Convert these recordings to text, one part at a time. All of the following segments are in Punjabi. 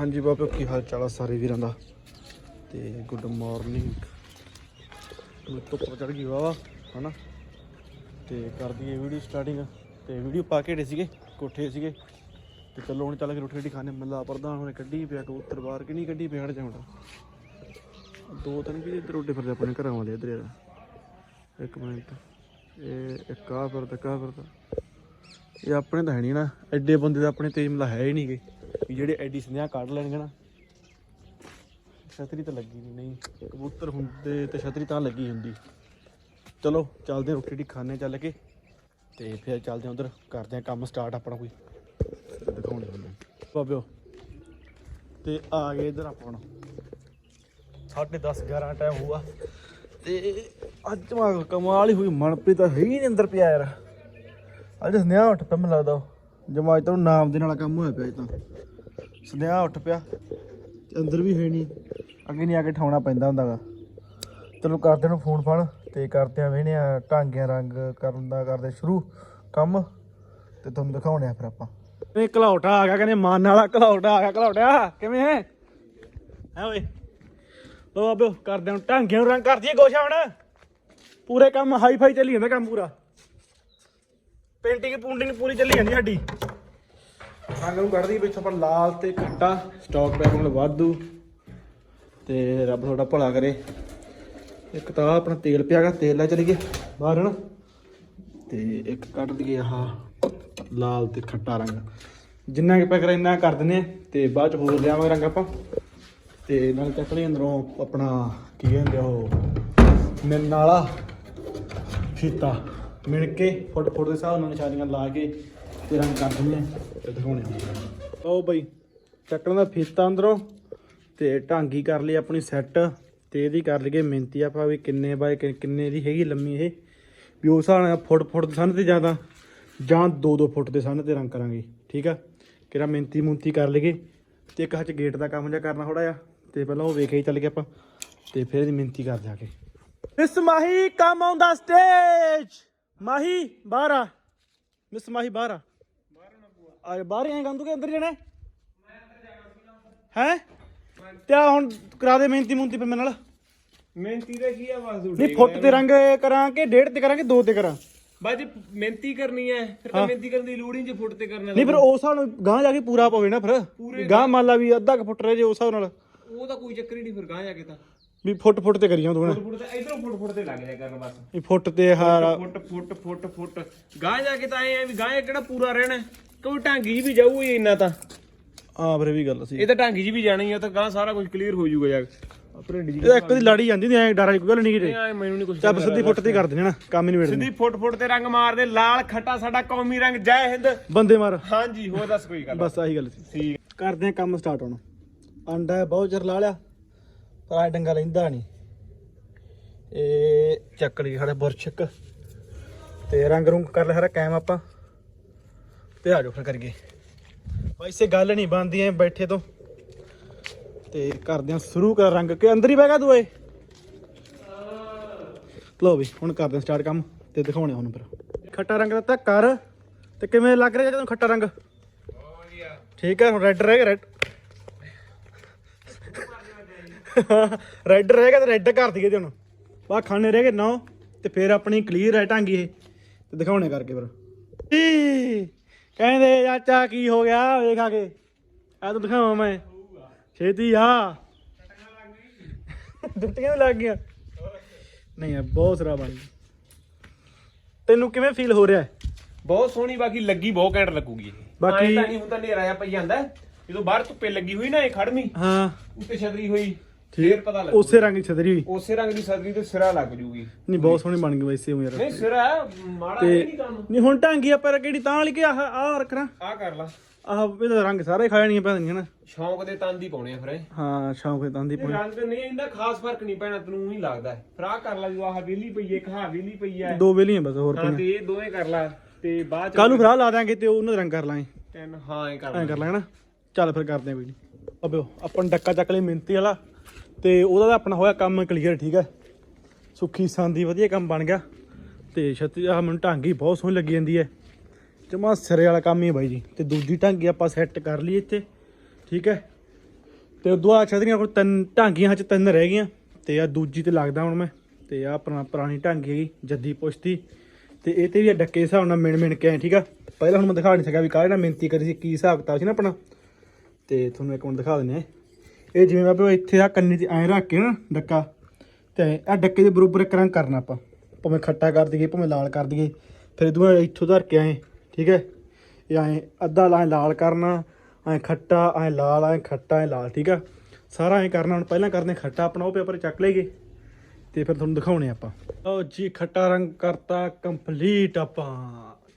ਹਾਂਜੀ ਬਾਬੇ, ਕੀ ਹਾਲ ਚਾਲ ਆ ਸਾਰੇ ਵੀਰਾਂ ਦਾ? ਤੇ ਗੁੱਡ ਮਾਰਨਿੰਗ ਧੁੱਪ ਚੜ ਗਈ ਵਾਵਾ ਹਨਾ? ਤੇ ਕਰ ਦਈਏ ਵੀਡੀਓ ਸਟਾਰਟਿੰਗ ਤੇ ਵੀਡੀਓ ਪਾ ਕੇ ਢੇ ਸੀਗੇ, ਕੋਠੇ ਸੀਗੇ। ਤੇ ਚਲੋ ਹੁਣ ਚੱਲ ਕੇ ਰੋਟੀ ਰੋਟੀ ਖਾਣੇ। ਮੱਲਾ ਪ੍ਰਧਾਨ ਉਹਨੇ ਕੱਢੀ ਪਿਆ, ਕਬੂਤਰ ਬਾਹਰ ਕਿ ਨਹੀਂ ਕੱਢੀ ਪਿਆ, ਹਟ ਜਾਉਂਦਾ ਦੋ ਤਿੰਨ ਵੀ ਇੱਧਰ ਉੱਡੇ ਫਿਰਦੇ ਆਪਣੇ ਘਰਾਂ ਵਾਲੇ, ਇੱਧਰ ਯਾਰ। ਇੱਕ ਮਿੰਟ। ਇਹ ਇੱਕ ਆ ਫਿਰਦਾ ਕਾ ਫਿਰਦਾ। ਇਹ ਆਪਣੇ ਤਾਂ ਹੈ ਨਹੀਂ ਨਾ। ਐਡੇ ਬੰਦੇ ਦਾ ਆਪਣੇ ਤੇਜ ਮਲਾ ਹੈ ਹੀ ਨਹੀਂ ਨਹੀਂਗੇ ਵੀ ਜਿਹੜੇ ਐਡੀ ਸੰਧਿਆ ਕੱਢ ਲੈਣਗੇ ਨਾ, ਛਤਰੀ ਤਾਂ ਲੱਗੀ ਨਹੀਂ ਨਹੀਂ। ਕਬੂਤਰ ਹੁੰਦੇ ਤੇ ਛਤਰੀ ਤਾਂ ਲੱਗੀ ਹੁੰਦੀ। ਚਲੋ, ਚੱਲਦੇ ਰੋਟੀ ਰੋਟੀ ਖਾਣੇ ਚੱਲ ਕੇ, ਤੇ ਫਿਰ ਚੱਲਦੇ ਹਾਂ ਉਧਰ, ਕਰਦੇ ਹਾਂ ਕੰਮ ਸਟਾਰਟ ਆਪਣਾ ਕੋਈ। ਦਿਖਾਉਣੇ ਹੁੰਦੇ ਬਾਬਿਓ, ਤੇ ਆ ਗਏ ਇਧਰ ਆਪਾਂ ਸਾਢੇ 10:30 11 ਟਾਈਮ ਹੋਆ ਤੇ ਅੱਜ ਮਾ ਕਮਾਲ ਹੀ ਹੋਈ, ਮਨਪ੍ਰੀਤ ਤਾਂ ਹੈ ਹੀ ਨਹੀਂ ਅੰਦਰ ਪਿਆ ਯਾਰ। ਅੱਜ ਸਨੇਹਾ ਉੱਠ ਪਿਆ ਮੈਨੂੰ ਲੱਗਦਾ ਜਮਾ ਅੱਜ ਤਾਂ ਨਾਮ ਦੇ ਨਾਲ ਕੰਮ ਹੋਇਆ ਪਿਆ ਅੱਜ ਤਾਂ। ਸੁਨੇਹਾ ਉੱਠ ਪਿਆ। ਤੇ ਅੰਦਰ ਵੀ ਹੈ ਨਹੀਂ। ਅੱਗੇ ਨਹੀਂ ਆ ਕੇ ਠਾਉਣਾ ਪੈਂਦਾ ਹੁੰਦਾਗਾ। ਚਲੋ ਕਰਦੇ ਨੂੰ ਫੋਨ ਫਾਨ ਤੇ ਕਰਦੇ ਆ ਵੇਹਨੇ ਆ ਢਾਂਗਿਆਂ ਰੰਗ ਕਰਨ ਦਾ ਕਰਦੇ ਸ਼ੁਰੂ ਕੰਮ ਤੇ ਤੁਹਾਨੂੰ ਦਿਖਾਉਣੇ ਆ ਫਿਰ ਆਪਾਂ। ਇਹ ਘਲੌਟਾ ਆ ਗਿਆ ਕਹਿੰਦੇ ਮਨ ਵਾਲਾ ਘਲੌਟਾ ਆ ਗਿਆ ਘਲੌਟਿਆ ਕਿਵੇਂ ਹੈ ਹੈ ਓਏ। ਲੋ ਆਬੋ ਕਰਦੇ ਹਾਂ ਢਾਂਗਿਆਂ ਨੂੰ ਰੰਗ ਕਰ ਦਈਏ ਗੋਸ਼ਾ ਹੁਣ। ਪੂਰੇ ਕੰਮ ਹਾਈ ਫਾਈ ਚੱਲੀ ਜਾਂਦਾ ਕੰਮ ਪੂਰਾ। ਪੇਂਟਿੰਗ ਪੂੰਟਿੰਗ ਪੂਰੀ ਚੱਲੀ ਜਾਂਦੀ ਸਾਡੀ। ਰੰਗ ਨੂੰ ਕੱਢਦੀ ਵਿੱਚ ਆਪਾਂ ਲਾਲ ਤੇ ਖੱਟਾ ਸਟਾਕ ਪੈਕ ਨਾਲ ਵਾਧੂ। ਤੇ ਰੱਬ ਤੁਹਾਡਾ ਭਲਾ ਕਰੇ। ਇੱਕ ਤਾਂ ਆਪਣਾ ਤੇਲ ਪਿਆਗਾ ਤੇਲ ਲੈ ਚਲੀਏ ਬਾਹਰ, ਹਨਾ? ਤੇ ਇੱਕ ਕੱਢ ਦਈਏ ਆਹ ਲਾਲ ਤੇ ਖੱਟਾ ਰੰਗ। ਜਿੰਨਾ ਕਿ ਪੈਕ ਇੰਨਾ ਕਰ ਦਿੰਨੇ ਆ ਤੇ ਬਾਅਦ ਚ ਹੋਰ ਲਿਆਵਾਂਗੇ ਰੰਗ ਆਪਾਂ। ਤੇ ਨਾਲ ਚੱਕ ਲਈ ਅੰਦਰੋਂ ਆਪਣਾ ਕੀ ਕਹਿੰਦੇ ਆ ਉਹ, ਮਿਲਣ ਵਾਲਾ ਫੀਤਾ। ਮਿਣ ਕੇ ਫੁੱਟ ਫੁੱਟ ਦੇ ਹਿਸਾਬ ਨਾਲ ਨਿਸ਼ਾਨੀਆਂ ਲਾ ਕੇ ਤੇ ਰੰਗ ਕਰ ਦਿੰਦੇ ਆ। ਤੇ ਦਿਖਾਉਣੇ ਆ। ਉਹ ਬਈ ਚੱਕਣ ਦਾ ਫੀਤਾ ਅੰਦਰੋਂ ਤੇ ਢਾਂਗੀ ਕਰ ਲਈ ਆਪਣੀ ਸੈੱਟ ਤੇ ਇਹਦੀ ਕਰ ਲਈਏ ਮਿੰਤੀ ਆਪਾਂ ਵੀ ਕਿੰਨੇ ਬਾਏ ਕਿੰਨੇ ਦੀ ਹੈਗੀ ਲੰਮੀ ਇਹ? ਵੀ ਉਸ ਹਿਸਾਬ ਨਾਲ ਫੁੱਟ ਫੁੱਟ ਦੇ ਸੰਨ ਤੇ ਜ਼ਿਆਦਾ ਜਾਂ 2-2 ਫੁੱਟ ਦੇ ਸਨ ਤੇ ਰੰਗ ਕਰਾਂਗੇ, ਠੀਕ ਆ? ਕਿਹੜਾ ਮਿੰਤੀ ਮੁੰਤੀ ਕਰ ਲਈਏ। ਤੇ ਇੱਕ ਹੱਥ ਗੇਟ ਦਾ ਕੰਮ ਜਿਹਾ ਕਰਨਾ ਥੋੜਾ ਜਿਹਾ, ਤੇ ਪਹਿਲਾਂ ਉਹ ਵੇਖ ਕੇ ਹੀ ਚੱਲ ਗਏ ਆਪਾਂ, ਤੇ ਫਿਰ ਇਹਦੀ ਮਿੰਤੀ ਕਰ ਜਾ ਕੇ। Miss Mahi come on the stage Mahi, ਬਾਹਰ ਆ। ਮਿਸ ਮਾਹੀ, ਬਾਹਰ ਆ ਬਾਹਰ ਹੀ ਆਏ ਗੰਦੂ ਕੇ ਅੰਦਰ ਜਾਣਾ? ਹੈ? ਤੇ ਆ ਹੁਣ ਕਰਾ ਦੇ ਮਿਹਨਤੀ ਮੁੰਤੀ ਫਿਰ ਮੇਰੇ ਨਾਲ। ਮਿਹਨਤੀ ਦਾ ਕੀ ਆ ਬਸ ਨਹੀਂ ਫੁੱਟ ਤੇ ਰੰਗ ਕਰਾਂ ਕਿ ਡੇਢ ਤੇ ਕਰਾਂ ਕਿ ਦੋ ਤੇ ਕਰਾਂ? ਬਾਜੀ ਮਿਹਨਤੀ ਕਰਨੀ ਹੈ ਫਿਰ ਤਾਂ ਮਿਹਨਤੀ ਕਰਨ ਦੀ ਲੋੜ ਹੀ ਨਹੀਂ ਜੇ ਫੁੱਟ ਤੇ ਕਰਨਾ ਨਹੀਂ ਫਿਰ ਉਸ ਨਾਲ ਗਾਂ ਜਾ ਕੇ ਪੂਰਾ ਪਵੇ ਨਾ ਫਿਰ। ਗਾਂ ਮੰਨ ਲਾ ਵੀ ਅੱਧਾ ਕੁ ਫੁੱਟ ਰਹਿ ਜੇ ਉਸ ਹਿਸਾਬ ਨਾਲ। ਉਹ ਤਾਂ ਕੋਈ ਚੱਕਰ ਹੀ ਨਹੀਂ ਫਿਰ ਗਾਂ ਜਾ ਕੇ ਤਾਂ। ਵੀ ਫੁੱਟ ਫੁੱਟ ਤੇ ਕਰੀਆਂ ਤੂੰ ਫੁੱਟ ਫੁੱਟ ਤੇ ਇਧਰੋਂ ਫੁੱਟ ਫੁੱਟ ਤੇ ਲੱਗ ਜਾ ਕਰਨ ਬਸ। ਇਹ ਫੁੱਟ ਤੇ ਹਾਰ। ਫੁੱਟ ਫੁੱਟ ਫੁੱਟ ਫੁੱਟ। ਗਾਂ ਜਾ ਕੇ ਤਾਂ ਐ ਵੀ ਗਾਂ ਕਿਹੜਾ ਪੂਰਾ ਰਹਿਣਾ? ਕੋਈ ਢਾਂਗੀ ਵੀ ਜਾਊ ਹੀ ਇੰਨਾ ਤਾਂ? ਆ ਇਹ ਵੀ ਗੱਲ ਸੀ। ਇਹ ਤਾਂ ਢਾਂਗੀ ਜੀ ਵੀ ਜਾਣਾ ਹੀ ਆ ਤਾਂ ਗਾਂ ਸਾਰਾ ਕੁਝ ਕਲੀਅਰ ਹੋ ਜਾਊਗਾ ਭਰਿੰਡ ਜੀ ਇਹ ਇੱਕ ਦੀ ਲੜੀ ਜਾਂਦੀ ਨਹੀਂ ਐ ਡਰ ਵਾਲੀ ਕੋਈ ਗੱਲ ਨਹੀਂ ਕਿਤੇ। ਐ ਮੈਨੂੰ ਨਹੀਂ ਕੁਝ ਚੱਬ ਸਿੱਧੀ ਫੁੱਟ ਤੇ ਕਰ ਦੇਣੇ ਨਾ ਕੰਮ ਹੀ ਨਹੀਂ ਵੇੜਦੇ ਸਿੱਧੀ ਫੁੱਟ ਫੁੱਟ ਤੇ ਰੰਗ ਮਾਰਦੇ ਲਾਲ ਖੱਟਾ ਸਾਡਾ ਕੌਮੀ ਰੰਗ ਜੈ ਹਿੰਦ। ਬੰਦੇ ਮਾਰ। ਹਾਂਜੀ ਹੋਰ ਦੱਸ ਕੋਈ ਗੱਲ ਬਸ ਆਹੀ ਗੱਲ ਸੀ। ਠੀਕ। ਕਰਦੇ ਆ ਕੰਮ ਸਟਾਰਟ ਹੁਣ। ਆਂਡਾ ਬਹੁਤ ਚਿਰ ਲਾ ਲਿਆ। ਪਰ ਆ ਡੰਗਾ ਲੈਂਦਾ ਨਹੀਂ ਇਹ ਚੱਕ ਲਈ ਸਾਡੇ ਬੁਰਸ਼ਕ। ਤੇ ਰੰਗ ਰੁੰਗ ਕਰ ਲਿਆ ਸਾਰਾ ਕਾਇਮ ਆਪਾਂ। ਤੇ ਆ ਜਾਓ ਫਿਰ ਕਰੀਏ। ਵੈਸੇ ਗੱਲ ਨਹੀਂ ਬਣਦੀ ਐ ਬੈਠੇ ਤੋਂ। ਤੇ ਕਰਦੇ ਆ ਸ਼ੁਰੂ ਕਰ ਰੰਗ। ਕੇ ਅੰਦਰ ਹੀ ਬਹਿ ਗਿਆ ਤੂੰ ਏ ਲੋ ਵੀ ਹੁਣ ਕਰਦੇ ਆ ਸਟਾਰਟ ਕੰਮ ਤੇ ਦਿਖਾਉਣੇ ਹੁਣ ਫਿਰ। ਖੱਟਾ ਰੰਗ ਦਾ ਤਾਂ ਕਰ। ਤੇ ਕਿਵੇਂ ਲੱਗ ਰਿਹਾ ਜਦੋਂ ਖੱਟਾ ਰੰਗ? ਠੀਕ ਹੈ ਹੁਣ ਰੈੱਡ ਰਹਿ ਗਿਆ ਰੈੱਡ ਰੈੱਡ ਰਹਿ ਗਿਆ ਤੇ ਰੈੱਡ ਕਰ ਦਈਏ ਤੇ ਹੁਣ। ਬਾ ਖਾਣੇ ਰਹਿ ਗਏ ਨੌ ਤੇ ਫਿਰ ਆਪਣੀ ਕਲੀਅਰ ਹੈ ਢਾਂਗੀ ਇਹ। ਤੇ ਦਿਖਾਉਣੇ ਕਰਕੇ ਫਿਰ। ਕਹਿੰਦੇ ਚਾਚਾ ਕੀ ਹੋ ਗਿਆ ਵੇਖ ਆ ਕੇ। ਆ ਤੂੰ ਦਿਖਾਵਾਂ ਮੈਂ। ਛੇਤੀ ਆ। ਦੁੱਟੀਆਂ ਵੀ ਲੱਗ ਗਈਆਂ। ਨਹੀਂ ਆ ਬਹੁਤ ਸਰਾ ਬਣ ਗਈ। ਤੈਨੂੰ ਕਿਵੇਂ ਫੀਲ ਹੋ ਰਿਹਾ? ਬਹੁਤ ਸੋਹਣੀ ਬਾਕੀ ਲੱਗੀ ਬਹੁਤ ਘੈਂਟ ਲੱਗੂਗੀ ਬਾਕੀ- ਤਾਂ ਨਹੀਂ ਹੁੰਦਾ ਹਨੇਰਾ ਜਿਹਾ ਪਈ ਜਾਂਦਾ। ਜਦੋਂ ਬਾਹਰ ਧੁੱਪੇ ਲੱਗੀ ਹੋਈ ਨਾ ਇਹ ਖੜਮੀ ਹਾਂ। ਉੱਤੇ ਛਤਰੀ ਹੋਈ। ਫੇਰ ਪਤਾ ਲੱਗੂ ਉਸੇ ਰੰਗ ਦੀ ਛਤਰੀ ਹੋਈ। ਉਸੇ ਰੰਗ ਦੀ ਛਤਰੀ ਤੇ ਸਿਰਾ ਲੱਗ ਜੂਗੀ। ਨਹੀਂ ਬਹੁਤ ਸੋਹਣੀ ਬਣ ਗਈ ਵੈਸੇ ਉਹ ਯਾਰ। ਨਹੀਂ ਸਿਰਾ ਮਾੜਾ ਤੇ ਨਹੀਂ ਕੰਮ। ਨਹੀਂ ਹੁਣ ਢਾਂਗੀ ਆਪਾਂ ਕਿਹੜੀ ਤਾਂ ਵਾਲੀ ਕਿ ਆਹ ਆਹ ਰੱਖਣਾ ਆ ਕਰ ਲਾ। ਆਹ ਇਹਦਾ ਰੰਗ ਸਾਰੇ ਖਾ ਜਾਣੀਆਂ ਪੈਣੀਆਂ ਨਾ ਸ਼ੌਂਕ ਦੇ ਤੰਦ ਹੀ ਪਾਉਣੇ ਆ ਫਿਰ ਇਹ। ਹਾਂ ਸ਼ੌਂਕ ਦੇ ਦੰਦੀ ਇਹ ਰੰਗ ਨਹੀਂ ਇਹਦਾ ਖਾਸ ਫ਼ਰਕ ਨਹੀਂ ਪੈਣਾ ਤੈਨੂੰ ਹੀ ਲੱਗਦਾ ਹੈ। ਫਿਰ ਆਹ ਕਰ ਲਾ ਜੋ ਆਹ ਵੇਲੀ ਪਈ ਹੈ ਇੱਕ ਵੇਲੀ ਪਈ ਹੈ। ਦੋ ਵੇਲੀਆਂ ਬਸ ਹੋਰ ਹਾਂ ਪਈਆਂ ਤੇ ਇਹ ਦੋਵੇਂ ਕਰ ਲਾ ਤੇ ਬਾਅਦ ਚ ਕੱਲ ਨੂੰ ਫਿਰ ਆਹ ਲਾ ਦਾਂਗੇ ਤੇ ਉਹਨਾਂ ਦਾ ਰੰਗ ਕਰ ਲਾਂਗੇ। ਤਿੰਨ ਹਾਂ ਇਹ ਕਰ ਐਂ ਲਾ ਕਰ ਲਾਂਗੇ ਨਾ। ਚੱਲ ਫਿਰ ਕਰਦੇ ਆਂ ਕੋਈ ਨਹੀਂ ਅਬਿਓ ਆਪਾਂ ਨੂੰ ਡੱਕਾ ਚੱਕ ਲਈ ਮਿੰਤੀ ਵਾਲਾ। ਤੇ ਉਹਦਾ ਤਾਂ ਆਪਣਾ ਹੋਇਆ ਕੰਮ ਕਲੀਅਰ ਠੀਕ ਹੈ। ਸੁੱਖੀ ਸੰਦੀ ਵਧੀਆ ਕੰਮ ਬਣ ਗਿਆ। ਤੇ ਛੱਤੀ ਆ ਮੈਨੂੰ ਢਾਂਗੀ ਬਹੁਤ ਸੋਹਣੀ ਲੱਗੀ ਜਾਂਦੀ ਹੈ। ਜਮਾ ਸਿਰੇ ਵਾਲਾ ਕੰਮ ਹੀ ਹੈ ਬਾਈ ਜੀ। ਤੇ ਦੂਜੀ ਢਾਂਗੀ ਆਪਾਂ ਸੈੱਟ ਕਰ ਲਈ ਇੱਥੇ, ਠੀਕ ਹੈ। ਤੇ ਉਦੋਂ ਆ ਛਤਰੀਆਂ ਕੋਲ ਤਿੰਨ ਢਾਂਗੀਆਂ ਚ ਤਿੰਨ ਰਹਿ ਗਈਆਂ। ਤੇ ਆ ਦੂਜੀ ਤੇ ਲੱਗਦਾ ਹੁਣ ਮੈਂ। ਤੇ ਆ ਆਪਣਾ ਪੁਰਾਣੀ ਢਾਂਗੀ ਹੈਗੀ, ਜੱਦੀ ਪੁਸ਼ਤੀ। ਤੇ ਇਹ ਤੇ ਵੀ ਆ ਡੱਕੇ ਹਿਸਾਬ ਨਾਲ ਮਿਣ ਮਿਣ ਕੇ ਆਏ, ਠੀਕ ਆ। ਪਹਿਲਾਂ ਹੁਣ ਮੈਂ ਦਿਖਾ ਨਹੀਂ ਸਕਿਆ ਵੀ ਕਾਹਦੇ ਨਾਲ ਮਿਹਨਤੀ ਕਰੀ ਸੀ, ਕੀ ਹਿਸਾਬ ਕਿਤਾਬ ਸੀ ਨਾ ਆਪਣਾ। ਤੇ ਤੁਹਾਨੂੰ ਇੱਕ ਮਿੰਟ ਦਿਖਾ ਦਿੰਦੇ ਆ ਇਹ ਜਿਵੇਂ ਬਾਬੇ ਇੱਥੇ ਆ ਕੰਨੀ ਤੇ ਐਂ ਰੱਖ ਕੇ ਨਾ ਡੱਕਾ, ਤੇ ਆ ਡੱਕੇ ਦੇ ਬਰੋਬਰ ਇੱਕ ਰੰਗ ਕਰਨਾ ਆਪਾਂ। ਭਾਵੇਂ ਖੱਟਾ ਕਰ ਦਈਏ, ਭਾਵੇਂ ਲਾਲ ਕਰ ਦਈਏ, ਫਿਰ ਇਦੋਂ ਇੱਥੋਂ ਧਰ ਕੇ ਆਏ, ਠੀਕ ਹੈ? ਇਹ ਐਂ ਅੱਧਾ ਲਾ ਲਾਲ ਕਰਨਾ, ਐਂ ਖੱਟਾ, ਐਂ ਲਾਲ, ਐਂ ਖੱਟਾ, ਐਂ ਲਾਲ, ਠੀਕ ਆ? ਸਾਰਾ ਐਂ ਕਰਨਾ, ਹੁਣ ਪਹਿਲਾਂ ਕਰਨੇ ਖੱਟਾ, ਆਪਣਾ ਉਹ ਪੇਪਰ ਚੱਕ ਲਈਏ, ਤੇ ਫਿਰ ਤੁਹਾਨੂੰ ਦਿਖਾਉਣੇ ਆਪਾਂ। ਲਓ ਜੀ, ਖੱਟਾ ਰੰਗ ਕਰਤਾ ਕੰਪਲੀਟ ਆਪਾਂ।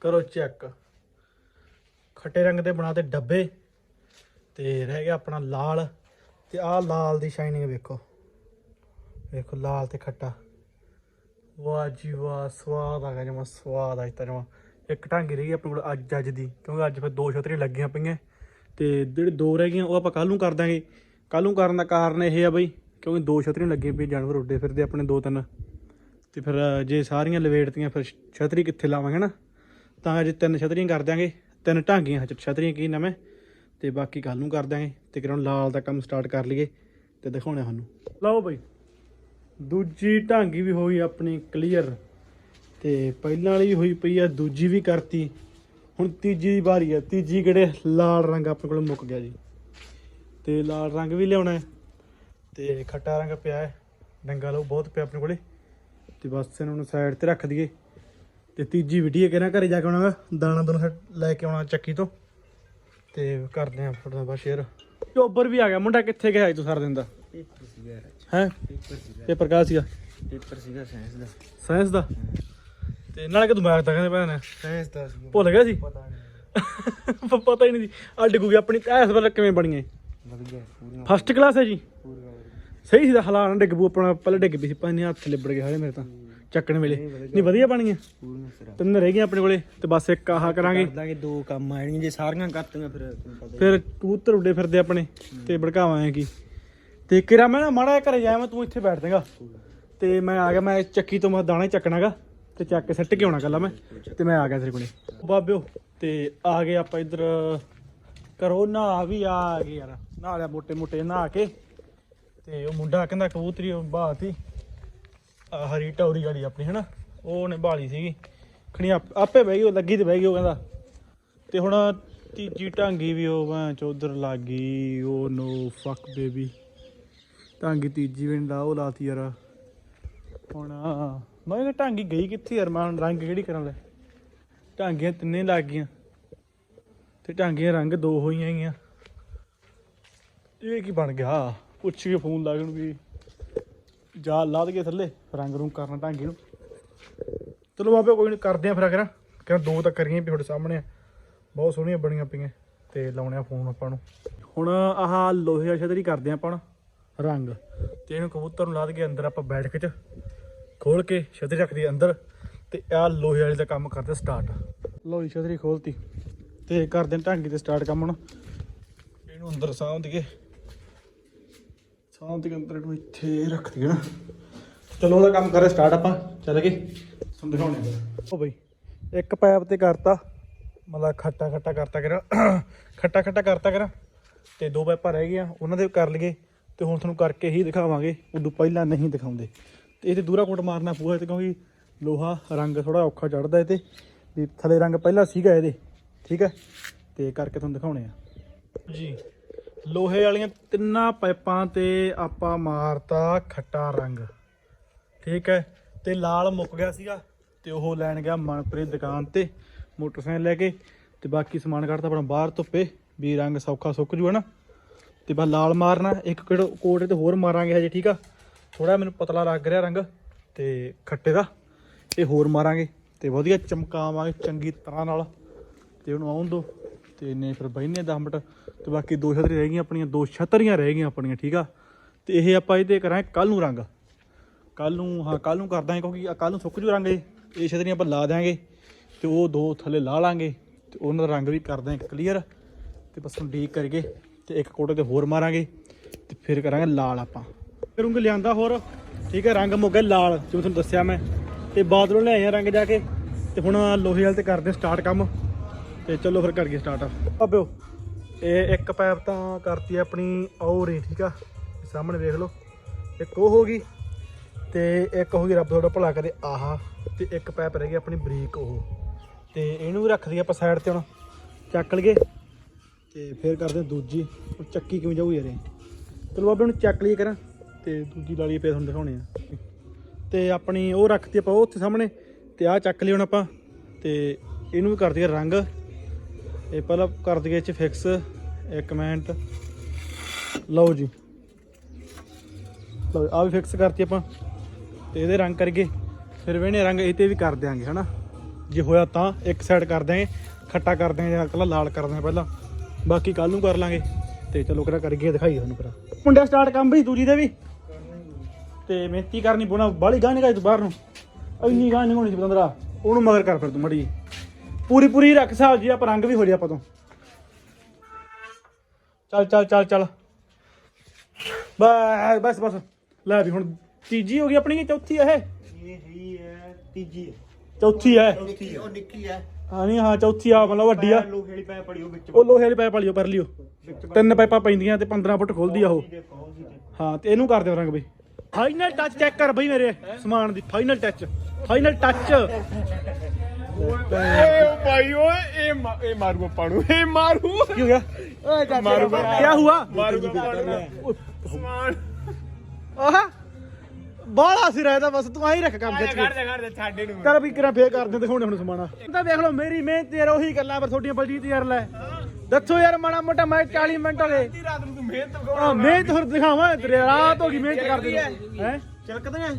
ਕਰੋ ਚੈੱਕ ਖੱਟੇ ਰੰਗ ਦੇ ਬਣਾਤੇ ਡੱਬੇ, ਤੇ ਰਹਿ ਗਿਆ ਆਪਣਾ ਲਾਲ। ਤੇ ਆਹ ਲਾਲ ਦੀ ਸ਼ਾਈਨਿੰਗ ਵੇਖੋ। ਵੇਖੋ, ਲਾਲ ਤੇ ਖੱਟਾ। ਵਾਹ ਜੀ ਵਾਹ, ਸਵਾਦ ਆ ਗਿਆ ਜਮਾ, ਸਵਾਦ ਆ ਤਾਂ ਜਮਾ। ਇੱਕ ਢਾਂਗੀ ਰਹੀ ਆਪਣੇ ਕੋਲ ਅੱਜ ਅੱਜ ਦੀ। ਕਿਉਂਕਿ ਅੱਜ ਫਿਰ ਦੋ ਛਤਰੀਆਂ ਲੱਗੀਆਂ ਪਈਆਂ। ਤੇ ਜਿਹੜੇ ਦੋ ਰਹਿ ਗਈਆਂ, ਉਹ ਆਪਾਂ ਕੱਲ ਨੂੰ ਕਰ ਦਾਂਗੇ। ਕੱਲ ਨੂੰ ਕਰਨ ਦਾ ਕਾਰਨ ਇਹ ਆ ਬਈ, ਕਿਉਂਕਿ ਦੋ ਛਤਰੀਆਂ ਲੱਗੀਆਂ ਪਈਆਂ, ਜਾਨਵਰ ਉੱਡੇ ਫਿਰਦੇ ਆਪਣੇ ਦੋ ਤਿੰਨ। ਤੇ ਫਿਰ ਜੇ ਸਾਰੀਆਂ ਲਵੇੜਤੀਆਂ, ਫਿਰ ਛਤਰੀ ਕਿੱਥੇ ਲਾਵਾਂਗੇ ਨਾ? ਤਾਂ ਅੱਜ ਤਿੰਨ ਛਤਰੀਆਂ ਕਰ ਦਾਂਗੇ ਤਿੰਨ ਢਾਂਗੀਆਂ ਚ- ਛਤਰੀਆਂ ਕੀ ਨਵੇਂ? ਤੇ ਬਾਕੀ ਕੱਲ ਨੂੰ ਕਰ ਦਾਂਗੇ ਤੇ ਕਿਰਨ ਲਾਲ ਦਾ ਕੰਮ ਸਟਾਰਟ ਕਰ ਲਈਏ ਤੇ ਦਿਖਾਉਣਾ ਸਾਨੂੰ ਲਓ ਬਈ ਦੂਜੀ ਢਾਂਗੀ ਵੀ ਹੋਈ ਆਪਣੀ ਕਲੀਅਰ ਤੇ ਪਹਿਲਾਂ ਵਾਲੀ ਹੋਈ ਪਈ ਆ ਦੂਜੀ ਵੀ ਕਰਤੀ। ਹੁਣ ਤੀਜੀ ਦੀ ਵਾਰੀ ਆ ਤੀਜੀ ਕਿਹੜੇ ਲਾਲ ਰੰਗ ਆਪਣੇ ਕੋਲ ਮੁੱਕ ਗਿਆ ਜੀ। ਤੇ ਲਾਲ ਰੰਗ ਵੀ ਲਿਆਉਣਾ ਹੈ ਤੇ ਖੱਟਾ ਰੰਗ ਪਿਆ ਹੈ ਡੰਗਾ ਲਓ ਬਹੁਤ ਪਿਆ ਆਪਣੇ ਕੋਲੇ। ਤੇ ਬਸ ਇਹਨਾਂ ਨੂੰ ਸਾਈਡ ਤੇ ਰੱਖ ਦਈਏ। ਤੇ ਤੀਜੀ ਵੀਡੀਓ ਕਿਹਨਾਂ ਘਰੇ ਜਾ ਕੇ ਆਉਣਾ ਗਾ, ਦਾਣਾ ਦੋਨੋਂ ਲੈ ਕੇ ਆਉਣਾ ਚੱਕੀ ਤੋਂ। ਤੇ ਕਰਦੇ ਆਂ ਫਟਾਫਟ ਬਸ ਸ਼ੇਅਰ ਚੋਬਰ ਵੀ ਆ ਗਿਆ ਮੁੰਡਾ ਕਿੱਥੇ ਗਿਆ ਸੀ ਤੂੰ ਸਾਰਾ ਦਿਨ ਦਾ? ਪੇਪਰ ਸੀਗਾ ਹੈ? ਪੇਪਰ ਸੀਗਾ। ਪੇਪਰ ਕਾ ਸੀਗਾ? ਪੇਪਰ ਸੀਗਾ ਸਾਇੰਸ ਦਾ। ਸਾਇੰਸ ਦਾ? ਤੇ ਨਾਲੇ ਕਿ ਦਿਮਾਗ ਤਾਂ ਕਹਿੰਦੇ ਭੈਣ ਸਾਇੰਸ ਦਾ ਸੀਗਾ। ਭੁੱਲ ਗਿਆ ਸੀ? ਪਤਾ ਨਹੀਂ ਪ- ਪਤਾ ਹੀ ਨਹੀਂ ਸੀ। ਆ ਡਿੱਗੂਗੀ ਆਪਣੀ ਐਸ ਵੇਲੇ ਕਿਵੇਂ ਬਣੀ ਹੈ ਵਧੀਆ ਫਸਟ ਕਲਾਸ ਹੈ ਜੀ। ਸਹੀ ਸੀ ਦਾ ਹਲਾਨ ਡਿੱਗ ਪੂ ਆਪਣਾ ਪਹਿਲੇ ਡਿੱਗ ਪਈ ਸੀ ਪੰਜ ਹੱਥ ਲਿਬੜ ਗਏ ਹਾਲੇ ਮੇਰੇ ਤਾਂ। ਚੱਕਣ ਵੇਲੇ। ਨਹੀਂ ਵਧੀਆ ਬਣੀ ਹੈ ਪੂਰੀਆਂ ਸਿਰਾ। ਤਿੰਨ ਰਹਿ ਗਈਆਂ ਆਪਣੇ ਕੋਲੇ ਤੇ ਬਸ ਇੱਕ ਆਹ ਕਰਾਂਗੇ। ਦਾਂਗੇ ਦੋ ਕੰਮ ਆਣੀਆਂ ਜੇ ਸਾਰੀਆਂ ਕਰਤੀਆਂ ਫਿਰ ਤੁਹਾਨੂੰ ਪਤਾ ਫਿਰ ਕਬੂਤਰ ਉੱਡੇ ਫਿਰਦੇ ਆਪਣੇ ਤੇ ਭੜਕਾਵਾਂਗੇ ਕੀ। ਤੇ ਕਿਰਾ ਮੈਂ ਨਾ ਮਾੜਾ ਜਿਹਾ ਘਰੇ ਜਾਇਆ ਮੈਂ ਤੂੰ ਇੱਥੇ ਬੈਠ ਜਾਏਗਾ ਤੇ ਮੈਂ ਆ ਗਿਆ ਮੈਂ ਚੱਕੀ ਤੋਂ ਮੈਂ ਦਾਣਾ ਹੀ ਚੱਕਣਾਗਾ ਤੇ ਚੱਕ ਕੇ ਸੱਟ ਕੇ ਆਉਣਾ ਕੱਲਾ ਮੈਂ। ਤੇ ਮੈਂ ਆ ਗਿਆ ਤੇਰੇ ਕੋਲੇ। ਬਾਬਿਓ ਤੇ ਆ ਗਏ ਆਪਾਂ ਇੱਧਰ। ਕਰੋ ਨਾ ਵੀ ਆ ਗਏ ਯਾਰ। ਨਹਾ ਲਿਆ ਮੋਟੇ ਮੋਟੇ ਨਹਾ ਕੇ। ਤੇ ਉਹ ਮੁੰਡਾ ਕਹਿੰਦਾ ਕਬੂਤਰੀ ਬਾਤੀ ਆ ਹਰੀ ਟੌਰੀ ਵਾਲੀ ਆਪਣੀ, ਹਨਾ? ਉਹ ਉਹਨੇ ਬਾਲੀ ਸੀਗੀ। ਖਣੀ ਆਪੇ ਬਹਿ ਗਈ, ਉਹ ਲੱਗੀ ਤੇ ਬਹਿ ਗਈ, ਉਹ ਕਹਿੰਦਾ। ਤੇ ਹੁਣ ਤੀਜੀ ਢਾਂਗੀ ਵੀ ਉਹ ਮੈਂ ਚੌਧਰ ਲੱਗ ਗਈ, ਉਹ ਨੋ ਫੱਕ ਬੇਬੀ ਢਾਂਗੀ ਤੀਜੀ ਵੀ ਲਾ, ਉਹ ਲਾਤੀ ਯਾਰ। ਹੁਣ ਮੈਂ ਕਿਹਾ ਢਾਂਗੀ ਗਈ ਕਿੱਥੇ ਯਾਰ? ਮੈਂ ਰੰਗ ਕਿਹੜੀ ਕਰਾਂ ਲੈ? ਢਾਂਗੀਆਂ ਤਿੰਨੇ ਲੱਗ ਗਈਆਂ। ਤੇ ਢਾਂਗੀਆਂ ਰੰਗ ਦੋ ਹੋਈਆਂ ਗਈਆਂ। ਇਹ ਕੀ ਬਣ ਗਿਆ? ਪੁੱਛ ਕੇ ਫੋਨ ਲਾ ਕੇ ਵੀ। ਜਾ ਲਾ ਦਈਏ ਥੱਲੇ, ਰੰਗ ਰੂੰਗ ਕਰਨਾ ਢਾਂਗੀ ਨੂੰ ਚਲੋ ਬਾਬੇ, ਕੋਈ ਨਹੀਂ ਕਰਦੇ ਆ ਫਿਰ ਅਗਰ ਕਿਉਂ ਦੋ ਤਾਂ ਕਰੀਆਂ ਵੀ ਤੁਹਾਡੇ ਸਾਹਮਣੇ ਆ। ਬਹੁਤ ਸੋਹਣੀਆਂ ਬਣੀਆਂ ਪਈਆਂ, ਤੇ ਲਾਉਣੇ ਆ ਫੋਨ ਆਪਾਂ ਨੂੰ। ਹੁਣ ਆਹ ਲੋਹੇ ਵਾਲੀ ਛਤਰੀ ਕਰਦੇ ਆ ਆਪਾਂ ਰੰਗ। ਤੇ ਇਹਨੂੰ ਕਬੂਤਰ ਨੂੰ ਲਾ ਦਈਏ ਅੰਦਰ ਆਪਾਂ ਬੈਠਕ ਚ ਖੋਲ ਕੇ ਛਤਰੀ ਰੱਖ ਦਈਏ ਅੰਦਰ, ਤੇ ਆਹ ਲੋਹੇ ਵਾਲੇ ਦਾ ਕੰਮ ਕਰਦੇ ਸਟਾਰਟ ਲੋਹੀ ਛਤਰੀ ਖੋਲਤੀ। ਤੇ ਕਰਦੇ ਆਂ ਢਾਂਗੀ ਤੇ ਸਟਾਰਟ ਕੰਮ ਹੁਣ। ਇਹਨੂੰ ਅੰਦਰ ਸਾਂਭ ਦਈਏ। ਸਾਂਭ ਦੇ ਅੰਦਰ ਇੱਥੇ ਰੱਖ ਦਈਏ ਨਾ। ਚਲੋ ਉਹਦਾ ਕੰਮ ਕਰੇ ਸਟਾਰਟ ਆਪਾਂ। ਚੱਲ ਗਏ। ਤੁਹਾਨੂੰ ਦਿਖਾਉਣੇ ਆ ਉਹ ਬਈ, ਇੱਕ ਪੈਪ ਤੇ ਕਰਤਾ। ਮਤਲਬ ਖੱਟਾ ਖੱਟਾ ਕਰਤਾ ਕਰਾਂ। ਖੱਟਾ ਖੱਟਾ ਕਰਤਾ ਕਰਾਂ। ਤੇ ਦੋ ਪੈਪਾਂ ਰਹਿ ਗਈਆਂ। ਉਹਨਾਂ ਦੇ ਕਰ ਲਈਏ। ਤੇ ਹੁਣ ਤੁਹਾਨੂੰ ਕਰਕੇ ਹੀ ਦਿਖਾਵਾਂਗੇ। ਉਦੋਂ ਪਹਿਲਾਂ ਨਹੀਂ ਦਿਖਾਉਂਦੇ। ਤੇ ਇਹ ਤੇ ਦੂਰਾ ਕੋਟ ਮਾਰਨਾ ਪੂਰਾ ਤੇ, ਕਿਉਂਕਿ ਲੋਹਾ ਰੰਗ ਥੋੜਾ ਔਖਾ ਚੜਦਾ ਇਹ ਤੇ। ਵੀ ਥੱਲੇ ਰੰਗ ਪਹਿਲਾਂ ਸੀਗਾ ਇਹਦੇ। ਠੀਕ ਹੈ? ਤੇ ਕਰਕੇ ਤੁਹਾਨੂੰ ਦਿਖਾਉਣੇ ਆ। ਜੀ। ਲੋਹੇ ਵਾਲੀਆਂ ਤਿੰਨਾਂ ਪਾਈਪਾਂ ਤੇ ਆਪਾਂ ਮਾਰਤਾ ਖੱਟਾ ਰੰਗ। ਠੀਕ ਹੈ, ਤੇ ਲਾਲ ਮੁੱਕ ਗਿਆ ਸੀਗਾ, ਤੇ ਉਹ ਲੈਣ ਗਿਆ ਮਨਪ੍ਰੀਤ ਦੁਕਾਨ ਤੇ ਮੋਟਰਸਾਈਕਲ ਲੈ ਕੇ, ਤੇ ਬਾਕੀ ਸਮਾਨ ਕੱਢਤਾ ਆਪਣਾ ਬਾਹਰ ਧੁੱਪੇ, ਵੀ ਰੰਗ ਸੌਖਾ ਸੁੱਕ ਜੂ ਹਨਾ ਤੇ ਬਸ ਲਾਲ ਮਾਰਨਾ, ਇੱਕ ਕਿਹੜਾ ਕੋਟੇ ਤੇ ਹੋਰ ਮਾਰਾਂਗੇ ਹਜੇ, ਠੀਕ ਆ? ਥੋੜਾ ਮੈਨੂੰ ਪਤਲਾ ਲੱਗ ਰਿਹਾ ਰੰਗ, ਤੇ ਖੱਟੇ ਦਾ, ਇਹ ਹੋਰ ਮਾਰਾਂਗੇ, ਤੇ ਵਧੀਆ ਚਮਕਾਵਾਂਗੇ ਚੰਗੀ ਤਰ੍ਹਾਂ ਨਾਲ, ਤੇ ਉਹਨੂੰ ਆਉਣ ਦੋ ਤੇ ਨੇ ਫਿਰ ਬਹਿਨੇ 10 ਮਿੰਟ ਤੇ ਬਾਕੀ ਦੋ ਛਤਰੀ ਰਹਿ ਗਈਆਂ ਆਪਣੀਆਂ, ਦੋ ਛਤਰੀਆਂ ਰਹਿ ਗਈਆਂ ਆਪਣੀਆਂ, ਠੀਕ ਆ? ਤੇ ਇਹ ਆਪਾਂ ਇਹਦੇ ਕਰਾਂਗੇ ਕੱਲ ਨੂੰ ਰੰਗ। ਕੱਲ ਨੂੰ, ਹਾਂ ਕੱਲ ਨੂੰ ਕਰ ਦਾਂਗੇ ਕਿਉਂਕਿ ਕੱਲ ਨੂੰ ਸੁੱਕ ਜੂ ਰੰਗ ਇਹ। ਇਹ ਛਤਰੀਆਂ ਆਪਾਂ ਲਾ ਦਿਆਂਗੇ ਤੇ ਉਹ ਦੋ ਥੱਲੇ ਲਾ ਲਾਂਗੇ ਤੇ ਉਹਨਾਂ ਦਾ ਰੰਗ ਵੀ ਕਰ ਦਾਂਗੇ ਕਲੀਅਰ। ਤੇ ਬਸ ਹੁਣ ਡੀਕ ਕਰਕੇ ਤੇ ਇੱਕ ਕੋਟੇ ਤੇ ਹੋਰ ਮਾਰਾਂਗੇ ਤੇ ਫਿਰ ਕਰਾਂਗੇ ਲਾਲ ਆਪਾਂ। ਕਰੂੰਗੇ ਲਿਆਂਦਾ ਹੋਰ, ਠੀਕ ਹੈ ਰੰਗ ਮੁੱਕ ਗਿਆ ਲਾਲ, ਜਿਵੇਂ ਤੁਹਾਨੂੰ ਦੱਸਿਆ ਮੈਂ। ਤੇ ਬਾਦਲੋਂ ਲੈ ਆਇਆ ਰੰਗ ਜਾ ਕੇ। ਤੇ ਹੁਣ ਲੋਹੇ ਵਾਲੇ ਤੇ ਕਰਦੇ ਸਟਾਰਟ ਕੰਮ। ਤੇ ਚਲੋ ਫਿਰ ਕਰਕੇ ਸਟਾਰਟ ਆਬਿਓ ਇਹ ਇੱਕ ਪੈਪ ਤਾਂ ਕਰਤੀ ਆਪਣੀ ਔਰ ਹੀ, ਠੀਕ ਆ? ਸਾਹਮਣੇ ਵੇਖ ਲਓ। ਇੱਕ ਉਹ ਹੋ ਗਈ ਤੇ ਇੱਕ ਹੋ ਗਈ ਰੱਬ ਤੁਹਾਡਾ ਭਲਾ ਕਰੇ, ਆਹਾ। ਤੇ ਇੱਕ ਪੈਪ ਰਹਿ ਗਈ ਆਪਣੀ ਬਰੀਕ ਉਹ। ਤੇ ਇਹਨੂੰ ਵੀ ਰੱਖ ਦਈਏ ਆਪਾਂ ਸਾਈਡ ਤੇ ਹੁਣ। ਚੱਕ ਲਈਏ। ਤੇ ਫਿਰ ਕਰਦੇ ਦੂਜੀ। ਉਹ ਚੱਕੀ ਕਿਵੇਂ ਜਾਊ ਯਾਰ ਇਹ? ਚਲੋ ਬਾਬੇ, ਹੁਣ ਚੱਕ ਲਈਏ ਕਰਾਂ ਤੇ ਦੂਜੀ ਲਾਲੀ ਲਈਏ ਤੁਹਾਨੂੰ ਦਿਖਾਉਣੇ ਆ। ਤੇ ਆਪਣੀ ਉਹ ਰੱਖਤੀ ਆਪਾਂ ਉਹ ਉੱਥੇ ਸਾਹਮਣੇ। ਤੇ ਆਹ ਚੱਕ ਲਈ ਹੁਣ ਆਪਾਂ। ਤੇ ਇਹਨੂੰ ਵੀ ਕਰ ਦਈਏ ਰੰਗ। ਇਹ ਪਹਿਲਾਂ ਕਰ ਦਈਏ ਇਹ ਚ ਫਿਕਸ ਇੱਕ ਮਿੰਟ। ਲਓ ਜੀ। ਲਓ ਆ ਵੀ ਫਿਕਸ ਕਰਤੀ ਆਪਾਂ। ਤੇ ਇਹਦੇ ਰੰਗ ਕਰੀਏ। ਫਿਰ ਵੇਣੇ ਰੰਗ ਇਹ ਤੇ ਵੀ ਕਰ ਦਿਆਂਗੇ, ਹਨਾ? ਜੇ ਹੋਇਆ ਤਾਂ ਇੱਕ ਸਾਈਡ ਕਰ ਦਿਆਂਗੇ, ਖੱਟਾ ਕਰ ਦਿਆਂਗੇ ਜਾਂ ਕੱਲਾ ਲਾਲ ਕਰ ਦਿਆਂਗੇ ਪਹਿਲਾਂ। ਬਾਕੀ ਕੱਲ ਨੂੰ ਕਰ ਲਾਂਗੇ। ਤੇ ਚਲੋ ਕਰਾ ਕਰਕੇ ਦਿਖਾਈ ਤੁਹਾਨੂੰ ਕਰਾ ਮੁੰਡਿਆ ਸਟਾਰਟ ਕੰਮ ਵੀ, ਦੂਜੀ ਦੇ ਵੀ। ਤੇ ਮਿਹਨਤੀ ਕਰਨੀ ਪਉਣਾ ਬਾਲੀ ਗਾਹ ਨਿਕਾਈ ਤੂੰ ਬਾਹਰ ਨੂੰ। ਇੰਨੀ ਗਾਹ ਨਹੀਂ ਹੋਣੀ ਸੀ ਬੰਦਰਾ ਉਹਨੂੰ ਮਗਰ ਕਰ ਫਿਰ ਤੂੰ, ਮੜੀ ਪੂਰੀ ਪੂਰੀ ਰੱਖ ਸਾਹਿਬ ਜੀ ਆਪਾਂ ਰੰਗ ਵੀ ਹੋ ਜਾ ਆਪਾਂ ਤੋਂ। ਚੱਲ ਚੱਲ ਚੱਲ ਚੱਲ। ਬਸ ਬਸ ਬਸ। ਲੈ ਵੀ ਹੁਣ ਤੀਜੀ ਹੋ ਗਈ ਆਪਣੀ ਕਿ ਚੌਥੀ ਹੈ ਇਹ? ਇਹ ਹੀ ਹੈ ਤੀਜੀ ਚੌਥੀ ਹੈ ਨਿੱਕੀ ਉਹ ਨਿੱਕੀ ਹੈ ਹਾਂ ਨਹੀਂ ਹਾਂ ਚੌਥੀ ਆ ਮਤਲਬ ਵੱਡੀ ਆ। ਲੋਹੇ ਵਾਲੀ ਪੈ ਪੜੀ ਉਹ ਵਿੱਚ ਉਹ ਲੋਹੇ ਵਾਲੀ ਪਰ ਲਿਓ। ਤਿੰਨ ਪਾਈਪਾਂ ਪੈਂਦੀਆਂ ਤੇ 15 ਫੁੱਟ ਖੋਲਦੀ ਆ ਉਹ। ਹਾਂ ਤੇ ਇਹਨੂੰ ਕਰ ਦਿਓ ਰੰਗ ਬਈ। ਫਾਈਨਲ ਟੱਚ ਚੈੱਕ ਕਰ ਬਈ ਮੇਰੇ ਸਮਾਨ ਦੀ ਫਾਈਨਲ ਟੱਚ ਫਾਈਨਲ ਟੱਚ ਓਏ ਭਾਈ ਓਏ ਇਹ ਮਾ- ਇਹ ਮਾਰੂ ਆਪਾਂ ਨੂੰ ਇਹ ਮਾਰੂ। ਕੀ ਹੋ ਗਿਆ? ਮਾਰੂਗਾ ਕੀ ਹੁਆ ਮਾਰੂਗਾ ਆਪਾਂ ਨੂੰ ਸਮਾਨ। ਆਹ। ਬਾਲਾ ਸੀ ਰਹਿਦਾ ਬਸ ਤੂੰ ਆਹੀ ਰੱਖ ਕੰਮ ਖਿੱਚ ਕੇ। ਘਰ ਦੇ ਘਰ ਦੇ ਛਾੜੇ ਨੂੰ ਕਰ ਵੀ ਕਿਰਾ ਫੇਰ ਕਰਦੇ ਦਿਖਾਉਣੇ ਹੁਣ ਸਮਾਨਾ। ਤਾਂ ਵੇਖ ਲਓ ਮੇਰੀ ਮਿਹਨਤ ਯਾਰ ਉਹੀ ਗੱਲਾਂ ਪਰ ਤੁਹਾਡੀਆਂ ਬਲਜੀਤ ਯਾਰ ਲੈ। ਦੱਸੋ ਯਾਰ ਮਾੜਾ ਮੋਟਾ ਮੈਂ 40 ਮਿੰਟ ਵਾਲੇ ਅੱਧੀ ਰਾਤ ਨੂੰ ਤੂੰ ਮਿਹਨਤ ਆ ਮਿਹਨਤ ਹੋਰ ਦਿਖਾਵਾਂ ਤੇਰੇ ਰਾਤ ਹੋ ਗਈ ਮਿਹਨਤ ਕਰਦੇ ਹੈ? ਚਲਕਦੇ ਹੈ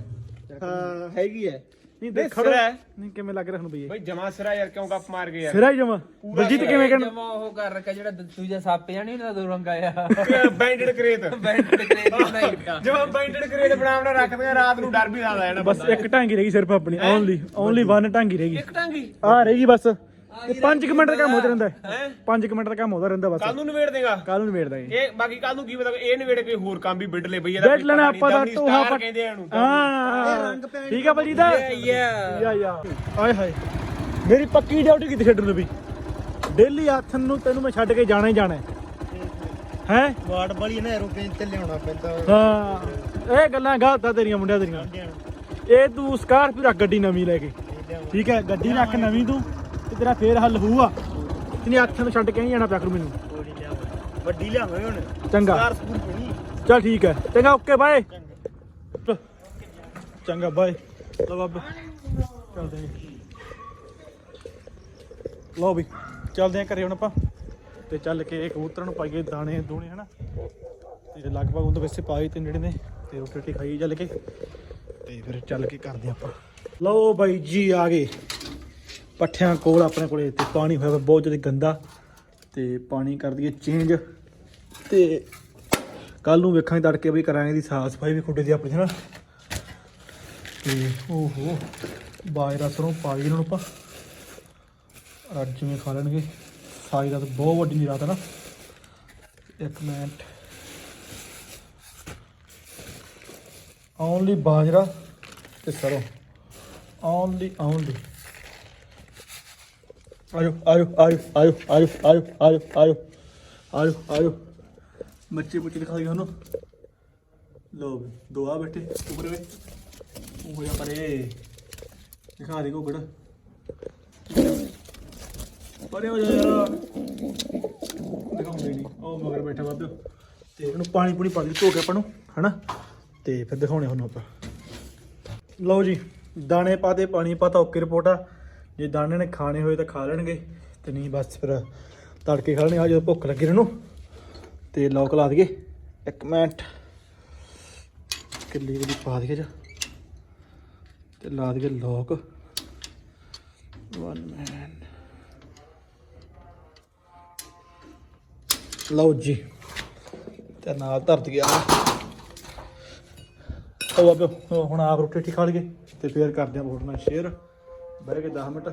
ਹਾਂ ਹੈਗੀ ਹੈ। ਨਹੀਂ ਦੇਖ ਸਿਰਾ ਹੈ। ਨਹੀਂ ਕਿਵੇਂ ਲੱਗ ਰਿਹਾ ਹੁਣ ਬਈ? ਬਈ ਜਮਾ ਸਿਰਾ ਯਾਰ ਕਿਉਂ ਗੱਪ ਮਾਰ ਯਾਰ? ਸਿਰਾ ਹੀ ਜਮਾ। ਬਲਜੀਤ ਕਿਵੇਂ ਕਹਿਣ ਜਮਾ ਉਹ ਕਰ ਰੱਖਿਆ ਜਿਹੜਾ ਦੂਜਾ ਸੱਪ ਜਾਂ ਨਹੀਂ ਨਾ ਦੋ ਰੰਗ ਆਇਆ। ਬੈਂਡਡ ਕਰੇਤ। ਬੈਂਡ ਤੇ ਕਰੇ ਨਹੀਂ ਜਮਾ ਬੈਂਡਡ ਕਰੇਤ ਬਣਾਉਣਾ ਰੱਖਦੇ ਆ ਰਾਤ ਨੂੰ ਡਰ ਵੀ ਲੱਗਦਾ ਜਾਣਾ ਬਸ ਇੱਕ ਢਾਂਗੀ ਰਹਿ ਸਿਰਫ ਆਪਣੀ ਓਨਲੀ ਓਨਲੀ ਵਨ ਢਾਂਗੀ ਰਹਿ। ਇੱਕ ਟਾਂਗੀ ਆ ਰਹੀ ਬਸ। ਇਹ 5 ਮਿੰਟ ਦਾ ਕੰਮ ਹੋ ਰਹਿੰਦਾ ਹੈ। 5 ਮਿੰਟ ਦਾ ਕੰਮ ਹੋਦਾ ਰਹਿੰਦਾ ਬਸ। ਕੱਲ ਨੂੰ ਨਵੇੜ ਦੇਗਾ। ਕੱਲ ਨੂੰ ਨਿਬੇੜਦਾ ਇਹ ਇਹ ਬਾਕੀ ਕੱਲ ਨੂੰ ਕੀ ਪਤਾ ਇਹ ਨਵੇੜ ਕੋਈ ਹੋਰ ਕੰਮ ਵੀ ਬਿੱਡ ਲੈ ਬਈ ਬੈਠ ਲੈਣਾ ਆਪਾਂ ਦਾ ਟੋਹਾ ਪੱਟ ਕਹਿੰਦੇ ਆ ਇਹਨੂੰ। ਹਾਂ। ਠੀਕ ਆ ਬਲਜੀਤ ਯਾ ਯਾ ਯਾ ਆਏ ਹਾਏ। ਮੇਰੀ ਪੱਕੀ ਡਿਊਟੀ ਕੀਤੀ ਛੱਡਣ ਨੂੰ ਵੀ? ਡੇਲੀ ਹੱਥ ਨੂੰ ਤੈਨੂੰ ਮੈਂ ਛੱਡ ਕੇ ਜਾਣਾ ਹੀ ਜਾਣਾ ਹੈ। ਵਾਰਡ ਵਾਲੀ ਨਾ ਐਰੋਪਲੇਨ ਤੇ ਲਿਆਉਣਾ ਪੈਂਦਾ। ਹਾਂ। ਇਹ ਗੱਲਾਂ ਗਲਤ ਆ ਤੇਰੀਆਂ ਮੁੰਡਿਆਂ ਤੇਰੀਆਂ। ਇਹ ਤੂੰ ਸਕਾਰਪੀਓ ਰੱਖ ਗੱਡੀ ਨਵੀਂ ਲੈ ਕੇ। ਠੀਕ ਹੈ ਗੱਡੀ ਰੱਖ ਨਵੀਂ ਤੂੰ। ਤੇ ਤੇਰਾ ਫੇਰ ਹੱਲ ਹੋਊਗਾ। ਤੇਨੇ ਹੱਥ ਨੂੰ ਛੱਡ ਕੇ ਨਹੀਂ ਜਾਣਾ ਪਿਆ ਕਰੂ ਮੈਨੂੰ। ਵੱਡੀ ਲਿਆਵਾਂਗੇ ਹੁਣ। ਚੰਗਾ। ਕਾਰ ਸਕੂਲ ਪਣੀ ਚਲ ਠੀਕ ਹੈ। ਚੰਗਾ ਓਕੇ ਬਾਏ। ਚੰਗਾ। ਬਾਏ। ਲਓ ਬਾਬੇ। ਚੱਲਦੇ ਹਾਂ ਲਓ ਵੀ ਚੱਲਦੇ ਆ ਘਰੇ ਹੁਣ ਆਪਾਂ। ਤੇ ਚੱਲ ਕੇ ਕਬੂਤਰਾਂ ਨੂੰ ਪਾਈਏ ਦਾਣੇ ਦੂਣੇ ਹਨਾ। ਤੇ ਲਗਭਗ ਉਹਦੇ ਵੈਸੇ ਪਾਏ ਤੇ ਨੇੜੇ ਨੇ। ਤੇ ਰੋਟੀ ਰੋਟੀ ਖਾਈ ਚੱਲ ਕੇ। ਤੇ ਫਿਰ ਚੱਲ ਕੇ ਕਰਦੇ ਆਪਾਂ। ਲਓ ਬਾਈ ਜੀ ਆ ਗਏ। ਪੱਠਿਆਂ ਕੋਲ ਆਪਣੇ ਕੋਲੇ ਤੇ ਪਾਣੀ ਹੋਇਆ ਬਹੁਤ ਜ਼ਿਆਦਾ ਗੰਦਾ ਤੇ ਪਾਣੀ ਕਰ ਦਈਏ ਚੇਂਜ ਤੇ ਕੱਲ ਨੂੰ ਵੇਖਾਂਗੇ ਤੜਕੇ ਵੀ ਕਰਾਂਗੇ ਦੀ ਸਾਫ਼ ਸਫ਼ਾਈ ਵੀ ਖੁੱਡੇ ਦੀ ਆਪਣੀ ਹਨਾ ਤੇ ਓਹੋ, ਬਾਜਰਾ ਸਰੋਂ ਪਾ ਲਈ ਇਹਨਾਂ ਨੂੰ ਆਪਾਂ। ਅੱਜ ਜਿਵੇਂ ਖਾ ਲੈਣਗੇ। ਸਾਰੀ ਰਾਤ ਬਹੁਤ ਵੱਡੀ ਨਹੀਂ ਰਾਤ ਹੈ ਨਾ। ਇੱਕ ਮਿੰਟ। ਓਨਲੀ ਬਾਜਰਾ ਤੇ ਸਰੋਂ। ਓਨਲੀ ਓਨਲੀ ਆਜੋ ਆਜੋ ਆਜੋ ਆਜੋ ਆਜੋ ਆਜੋ ਆਜੋ ਆਜੋ ਆਜੋ ਆਜੋ। ਬੱਚੇ ਬੱਚੇ ਦਿਖਾ ਦਿਓ ਤੁਹਾਨੂੰ ਲੋ ਵੀ, ਦੋ ਆ ਬੈਠੇ, ਉੱਪਰ ਵੇ। ਉਹ ਹੋਇਆ ਪਰੇ। ਦਿਖਾ ਦੇ ਕੋਗੜ ਪਰੇ ਹੋ ਜਾ ਯਾਰ। ਦਿਖਾਉਂਦੇ ਨਹੀਂ। ਉਹ ਮਗਰ ਬੈਠਾ ਬਾਬਿਓ ਤੇ ਇਹਨੂੰ ਪਾਣੀ ਪੂਣੀ ਪਾ ਦੇ ਧੋ ਕੇ ਆਪਾਂ ਨੂੰ, ਹਨਾ? ਤੇ ਫਿਰ ਦਿਖਾਉਣੇ ਤੁਹਾਨੂੰ ਆਪਾਂ। ਲਓ ਜੀ, ਦਾਣੇ ਪਾਤੇ ਪਾਣੀ ਪਾਤਾ ਓਕੇ ਰਿਪੋਰਟ ਆ। ਜੇ ਦਾਣੇ ਨੇ ਖਾਣੇ ਹੋਏ ਤਾਂ ਖਾ ਲੈਣਗੇ, ਤੇ ਨਹੀਂ ਬਸ ਫਿਰ ਤੜਕੇ ਖਾ ਲੈਣੇ ਆ ਜਦੋਂ ਭੁੱਖ ਲੱਗੇ ਇਹਨਾਂ ਨੂੰ ਤੇ ਲੋਕ ਲਾ ਦਈਏ। ਇੱਕ ਮਿੰਟ। ਕਿੱਲੀ ਕਿੱਲੀ ਪਾ ਦਈਏ ਜਾ। ਤੇ ਲਾ ਦਈਏ ਲੋਕ। ਵਨ ਮੈਨ ਲਓ ਜੀ। ਤੇ ਨਾਲ ਧਰ ਦਈਏ ਉਹ ਬਾਬੇ ਹੁਣ ਆਪ ਰੋਟੀ ਰੋਟੀ ਖਾ ਲਈਏ, ਤੇ ਫੇਰ ਕਰਦੇ ਆਂ ਤੁਹਾਡੇ ਨਾਲ ਸ਼ੇਅਰ ਬਹਿ ਕੇ 10 ਮਿੰਟ।